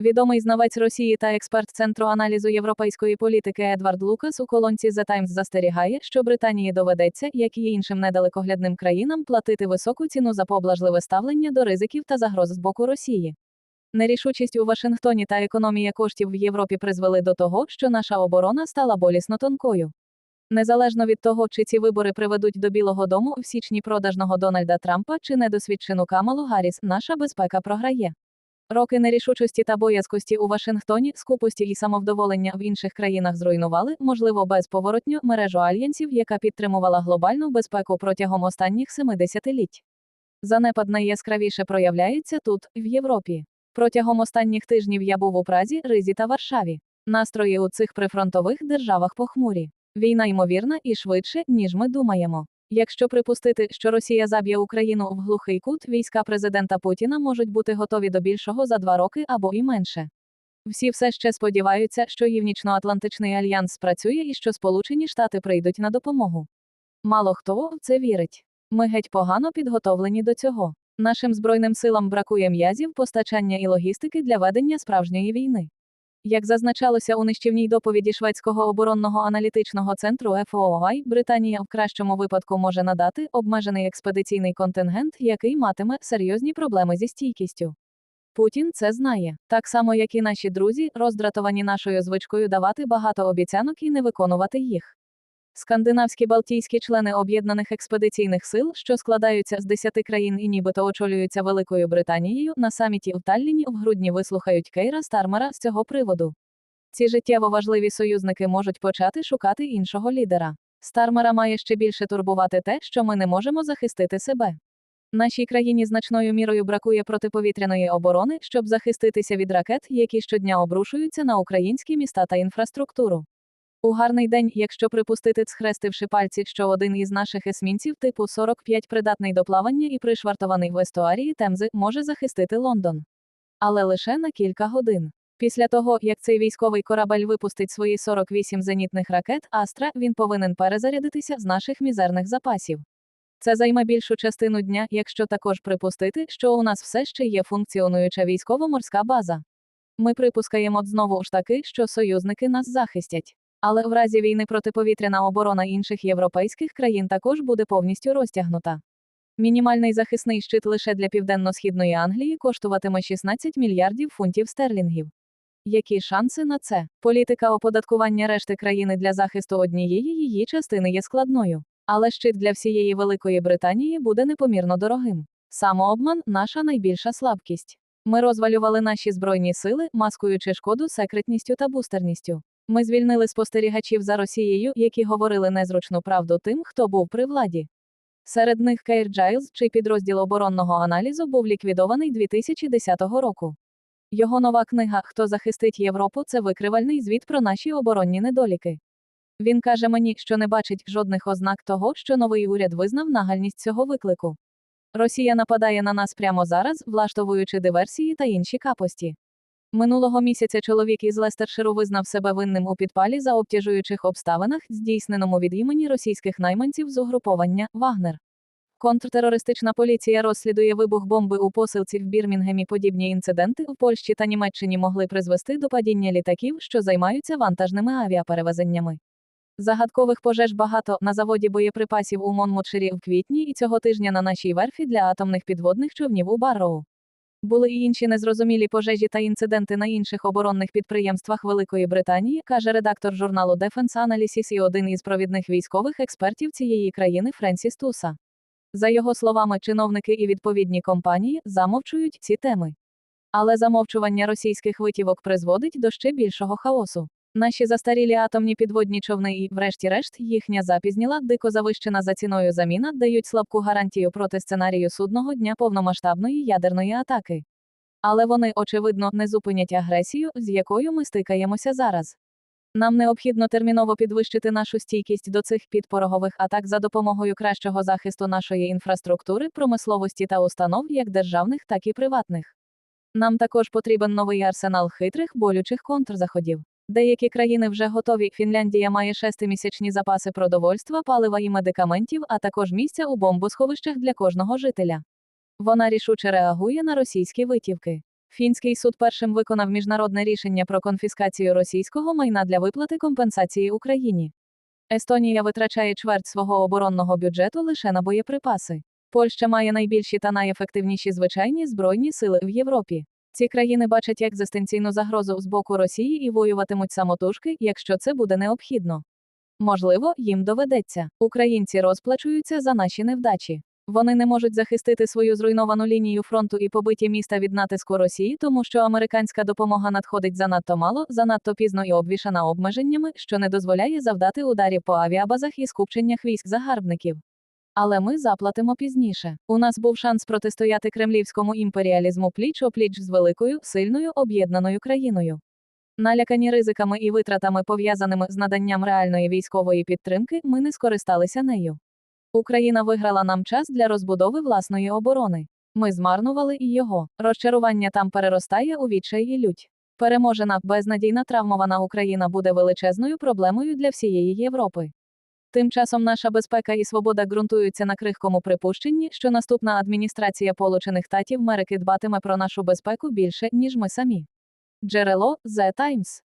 Відомий знавець Росії та експерт Центру аналізу європейської політики Едвард Лукас у колонці The Times застерігає, що Британії доведеться, як і іншим недалекоглядним країнам, платити високу ціну за поблажливе ставлення до ризиків та загроз з боку Росії. Нерішучість у Вашингтоні та економія коштів в Європі призвели до того, що наша оборона стала болісно тонкою. Незалежно від того, чи ці вибори приведуть до Білого Дому в січні продажного Дональда Трампа чи недосвідчену Камалу Гарріс, наша безпека програє. Роки нерішучості та боязкості у Вашингтоні, скупості і самовдоволення в інших країнах зруйнували, можливо, безповоротню мережу альянсів, яка підтримувала глобальну безпеку протягом останніх 70 літь. Занепад найяскравіше проявляється тут, в Європі. Протягом останніх тижнів я був у Празі, Ризі та Варшаві. Настрої у цих прифронтових державах похмурі. Війна ймовірна і швидше, ніж ми думаємо. Якщо припустити, що Росія заб'є Україну в глухий кут, війська президента Путіна можуть бути готові до більшого за два роки або і менше. Всі все ще сподіваються, що Північно-Атлантичний альянс спрацює і що Сполучені Штати прийдуть на допомогу. Мало хто в це вірить. Ми геть погано підготовлені до цього. Нашим збройним силам бракує м'язів, постачання і логістики для ведення справжньої війни. Як зазначалося у нищівній доповіді Шведського оборонного аналітичного центру ФООАЙ, Британія в кращому випадку може надати обмежений експедиційний контингент, який матиме серйозні проблеми зі стійкістю. Путін це знає, так само як і наші друзі, роздратовані нашою звичкою давати багато обіцянок і не виконувати їх. Скандинавські балтійські члени об'єднаних експедиційних сил, що складаються з 10 країн і нібито очолюються Великою Британією, на саміті в Талліні в грудні вислухають Кейра Стармера з цього приводу. Ці життєво важливі союзники можуть почати шукати іншого лідера. Стармера має ще більше турбувати те, що ми не можемо захистити себе. Нашій країні значною мірою бракує протиповітряної оборони, щоб захиститися від ракет, які щодня обрушуються на українські міста та інфраструктуру. У гарний день, якщо припустити, схрестивши пальці, що один із наших есмінців типу 45 придатний до плавання і пришвартований в естуарії Темзи, може захистити Лондон. Але лише на кілька годин. Після того, як цей військовий корабель випустить свої 48 зенітних ракет, Астра, він повинен перезарядитися з наших мізерних запасів. Це займе більшу частину дня, якщо також припустити, що у нас все ще є функціонуюча військово-морська база. Ми припускаємо знову ж таки, що союзники нас захистять. Але в разі війни протиповітряна оборона інших європейських країн також буде повністю розтягнута. Мінімальний захисний щит лише для південно-східної Англії коштуватиме 16 мільярдів фунтів стерлінгів. Які шанси на це? Політика оподаткування решти країни для захисту однієї її частини є складною. Але щит для всієї Великої Британії буде непомірно дорогим. Самообман наша найбільша слабкість. Ми розвалювали наші збройні сили, маскуючи шкоду секретністю та бустерністю. Ми звільнили спостерігачів за Росією, які говорили незручну правду тим, хто був при владі. Серед них Кейр Джайлз, чий підрозділ оборонного аналізу був ліквідований 2010 року. Його нова книга Хто захистить Європу це викривальний звіт про наші оборонні недоліки. Він каже мені, що не бачить жодних ознак того, що новий уряд визнав нагальність цього виклику. Росія нападає на нас прямо зараз, влаштовуючи диверсії та інші капості. Минулого місяця чоловік із Лестерширу визнав себе винним у підпалі за обтяжуючих обставинах, здійсненому від імені російських найманців з угруповання Вагнер. Контртерористична поліція розслідує вибух бомби у посилці в Бірмінгемі. Подібні інциденти в Польщі та Німеччині могли призвести до падіння літаків, що займаються вантажними авіаперевезеннями. Загадкових пожеж багато на заводі боєприпасів у Монмутширі в квітні і цього тижня на нашій верфі для атомних підводних човнів у Барроу. Були й інші незрозумілі пожежі та інциденти на інших оборонних підприємствах Великої Британії, каже редактор журналу Defense Analysis і один із провідних військових експертів цієї країни Френсіс Туса. За його словами, чиновники і відповідні компанії замовчують ці теми. Але замовчування російських витівок призводить до ще більшого хаосу. Наші застарілі атомні підводні човни і, врешті-решт, їхня запізніла, дико завищена за ціною заміна дають слабку гарантію проти сценарію судного дня повномасштабної ядерної атаки. Але вони, очевидно, не зупинять агресію, з якою ми стикаємося зараз. Нам необхідно терміново підвищити нашу стійкість до цих підпорогових атак за допомогою кращого захисту нашої інфраструктури, промисловості та установ, як державних, так і приватних. Нам також потрібен новий арсенал хитрих, болючих контрзаходів. Деякі країни вже готові. Фінляндія має шестимісячні запаси продовольства, палива і медикаментів, а також місця у бомбосховищах для кожного жителя. Вона рішуче реагує на російські витівки. Фінський суд першим виконав міжнародне рішення про конфіскацію російського майна для виплати компенсації Україні. Естонія витрачає чверть свого оборонного бюджету лише на боєприпаси. Польща має найбільші та найефективніші звичайні збройні сили в Європі. Ці країни бачать екзистенційну загрозу з боку Росії і воюватимуть самотужки, якщо це буде необхідно. Можливо, їм доведеться. Українці розплачуються за наші невдачі. Вони не можуть захистити свою зруйновану лінію фронту і побиті міста від натиску Росії, тому що американська допомога надходить занадто мало, занадто пізно і обвішана обмеженнями, що не дозволяє завдати ударів по авіабазах і скупченнях військ загарбників. Але ми заплатимо пізніше. У нас був шанс протистояти кремлівському імперіалізму пліч опліч з великою, сильною об'єднаною країною. Налякані ризиками і витратами, пов'язаними з наданням реальної військової підтримки, ми не скористалися нею. Україна виграла нам час для розбудови власної оборони. Ми змарнували і його. Розчарування там переростає у відчай і лють. Переможена, безнадійна травмована Україна буде величезною проблемою для всієї Європи. Тим часом наша безпека і свобода ґрунтуються на крихкому припущенні, що наступна адміністрація Получених Татів Америки дбатиме про нашу безпеку більше, ніж ми самі. Джерело The Times